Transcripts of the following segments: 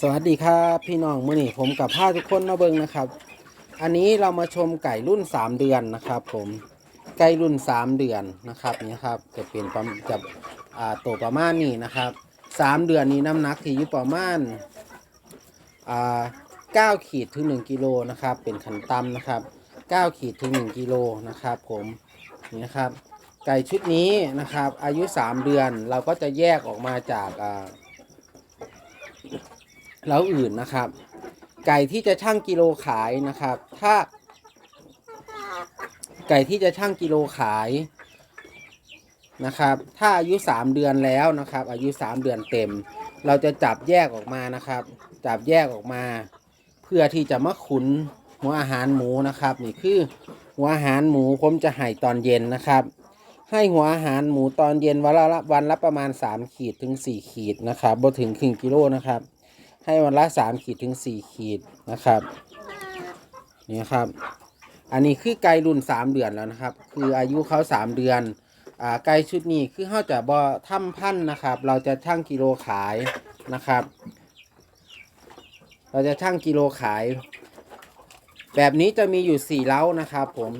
สวัสดีครับพี่น้องมื่อนี้ผมกับผ้าทุกคนมาเบิงนะครับ อันนี้เรามาชมไก่รุ่น 3 เดือนนะครับ ผมไก่รุ่น 3 เดือนนะครับนี่ครับจะเป็นประมจะอ่าโตวประมาณนี้นะครับ 3 เดือนนี้น้ำหนักที่อยู่ประมาณอ่า9ขีดถึง 1กิโลนะครับ เป็นขันต่ำนะครับ 9 ขีดถึง 1กิโลนะครับ ผมนี่นะครับ ไก่ชุดนี้นะครับ อายุ 3 เดือนเราก็จะแยกออกมาจากอ่า แล้วอื่นนะครับ ไก่ที่จะชั่งกิโลขายนะครับ ถ้า ไก่ที่จะชั่งกิโลขายนะครับ ถ้าอายุ 3 เดือนแล้วนะครับ อายุ 3 เดือนเต็ม เราจะจับแยกออกมานะครับ จับแยกออกมา เพื่อที่จะมาขุนหัวอาหารหมูนะครับ นี่คือหัวอาหารหมูผมจะให้ตอนเย็นนะครับ ให้หัวอาหารหมูตอนเย็นวันละวันละประมาณ 3 ขีดถึง 4 ขีดนะครับบ่ถึงครึ่งกิโลนะครับ ให้วันละ3ขีดถึง4ขีดนะครับนี่ครับ อันนี้คือไก่รุ่น3เดือนแล้วนะครับ คืออายุเขา3เดือนอ่าไก่ชุดนี้คือเขาจะบ่ทำพันนะครับ เราจะชั่งกิโลขายนะครับ เราจะชั่งกิโลขาย แบบนี้จะมีอยู่4เล้านะครับผม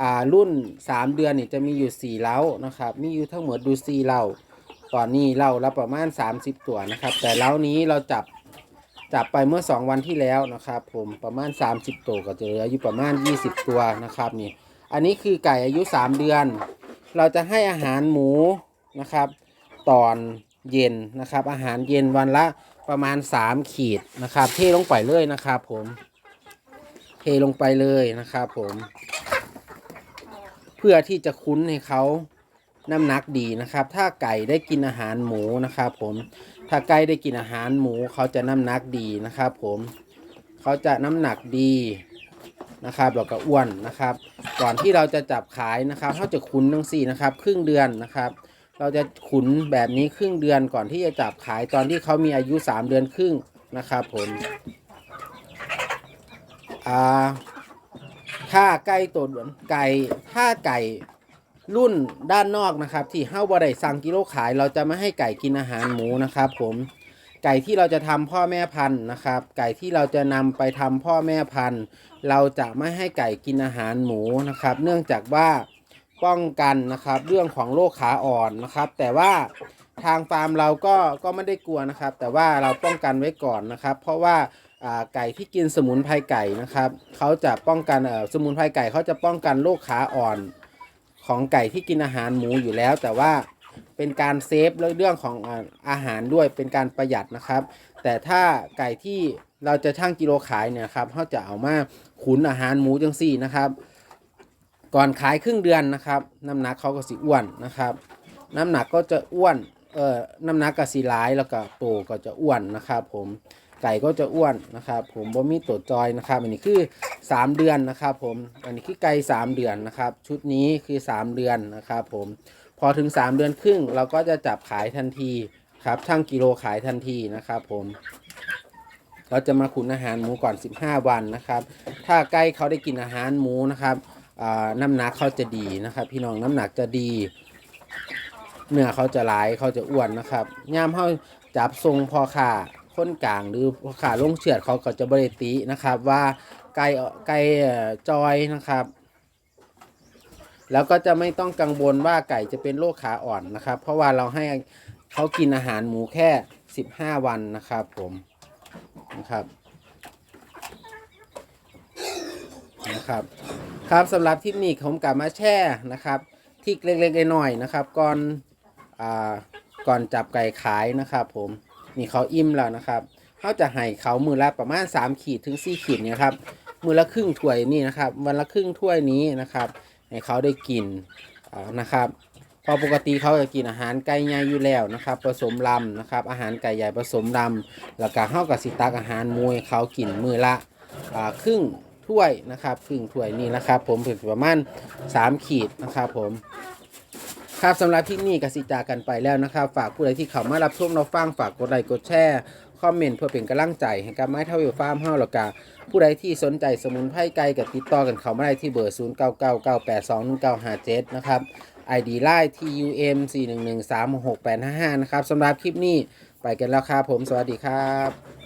อ่ารุ่น3เดือนนี่จะมีอยู่4เล้านะครับ มีอยู่ทั้งหมดดู4เล้าตอนนี้เล้าละประมาณ 30 ตัวนะครับ แต่เล้านี้เราจับ จับไปเมื่อ 2 วันที่แล้วนะครับ ผมประมาณ 30 ตัวก็จะเหลืออยู่ประมาณ 20 ตัวนะครับนี่อันนี้คือไก่อายุ 3 เดือน เราจะให้อาหารหมูนะครับ ตอนเย็นนะครับ อาหารเย็นวันละประมาณ 3 ขีดนะครับ เทลงไปเลยนะครับ ผมเทลงไปเลยนะครับ ผม เพื่อที่จะคุ้นให้เขา น้ำหนักดีนะครับ ถ้าไก่ได้กินอาหารหมูนะครับผมถ้าไก่ได้กินอาหารหมูเขาจะน้ำหนักดีนะครับผมเขาจะน้ำหนักดีนะครับแล้วก็อ้วนนะครับ ก่อนที่เราจะจับขายนะครับเขาจะขุนทั้งสี่นะครับ ครึ่งเดือนนะครับ เราจะขุนแบบนี้ครึ่งเดือนก่อนที่จะจับขายตอนที่เขามีอายุ 3 เดือนครึ่งนะครับผมอ่าถ้าไก่ตัวไก่ถ้าไก่ รุ่นด้านนอกนะครับ ที่เฮ้าบ่ได้สั่งกิโลขาย เราจะไม่ให้ไก่กินอาหารหมูนะครับ ผมไก่ที่เราจะทำพ่อแม่พันธุ์นะครับ ไก่ที่เราจะนำไปทำพ่อแม่พันธุ์ เราจะไม่ให้ไก่กินอาหารหมูนะครับ เนื่องจากว่าป้องกันนะครับ เรื่องของโรคขาอ่อนนะครับ แต่ว่าทางฟาร์มเราก็ก็ไม่ได้กลัวนะครับ แต่ว่าเราป้องกันไว้ก่อนนะครับ เพราะว่าไก่ที่กินสมุนไพรไก่นะครับเขาจะป้องกันสมุนไพรไก่เขาจะป้องกันโรคขาอ่อน ของไก่ที่กินอาหารหมูอยู่แล้ว แต่ว่าเป็นการเซฟเรื่องของอาหารด้วยเป็นการประหยัดนะครับ แต่ถ้าไก่ที่เราจะชั่งกิโลขายเนี่ยครับเขาจะเอามาขุนอาหารหมูจังสี่นะครับ ก่อนขายครึ่งเดือนนะครับ น้ำหนักเขาก็สิอ้วนนะครับ น้ำหนักก็จะอ้วนเอ่อน้ำหนักก็สิหลายแล้วก็โตก็จะอ้วนนะครับ ผม ไก่ก็จะอ้วนนะครับ ผมบ่มีตัวจอยนะครับ อันนี้คือ 3 เดือนนะครับผมอันนี้คือไก่3เดือนนะครับ ชุดนี้คือ 3 เดือนนะครับผมพอถึง 3 เดือนครึ่ง เราก็จะจับขายทันทีครับช่างกิโลขายทันทีนะครับผมเราจะมาขุนอาหารหมูก่อน 15 วันนะครับ ถ้าไก่เขาได้กินอาหารหมูนะครับน้ำหนักเขาจะดีนะครับ พี่น้องน้ำหนักจะดี เนื้อเขาจะหลายเขาจะอ้วนนะครับย่ามเขาจับทรงพอขา ค้นกลางหรือขาลงเฉือดเขาก็จะบริตินะครับ ว่าไก่ไก่จอยนะครับแล้วก็จะไม่ต้องกังวลว่าไก่จะเป็นโรคขาอ่อนนะครับ เพราะว่าเราให้เขากินอาหารหมูแค่ 15 วันนะครับผมนะครับนะครับครับสำหรับทริปนี้ผมกลับมาแช่นะครับ ที่เล็กๆน้อยๆนะครับ ก่อนอ่าก่อนจับไก่ขายนะครับผม นี่เขาอิ่มแล้วนะครับเขาจะให้เขามือละประมาณ 3 ขีดถึง 4 ขีดเนี่ยครับมือละครึ่งถ้วยนี่นะครับ วันละครึ่งถ้วยนี้นะครับ ให้เขาได้กินอ่านะครับพอปกติเขาจะกินอาหารไก่ใหญ่อยู่แล้วนะครับ ผสมลำนะครับ อาหารไก่ใหญ่ผสมลำแล้วก็เฮากับสิตักอาหารมวยเขากินมือละอครึ่งถ้วยนะครับครึ่งถ้วยนี่นะครับ ผมเป็นประมาณ 3 ขีดนะครับผม ครับสำหรับที่นี่กสิจากันไปแล้วนะครับ ฝากผู้ใดที่เข้ามารับชมเราฟังฝากกดไลค์กดแชร์คอมเมนต์เพื่อเป็นกำลังใจให้กับไม้เท่าวิวฟาร์มเฮาแล้วก็ผู้ใดที่สนใจสมุนไพรไก่กับติดต่อกันเข้ามาได้ที่เบอร์ 0 9 9 9 8 2 1 9 5 7 นะครับ ID ไลน์ TUM 4 1 1 3 6 8 5 5 นะครับสำหรับคลิปนี้ไปกันแล้วครับผมสวัสดีครับ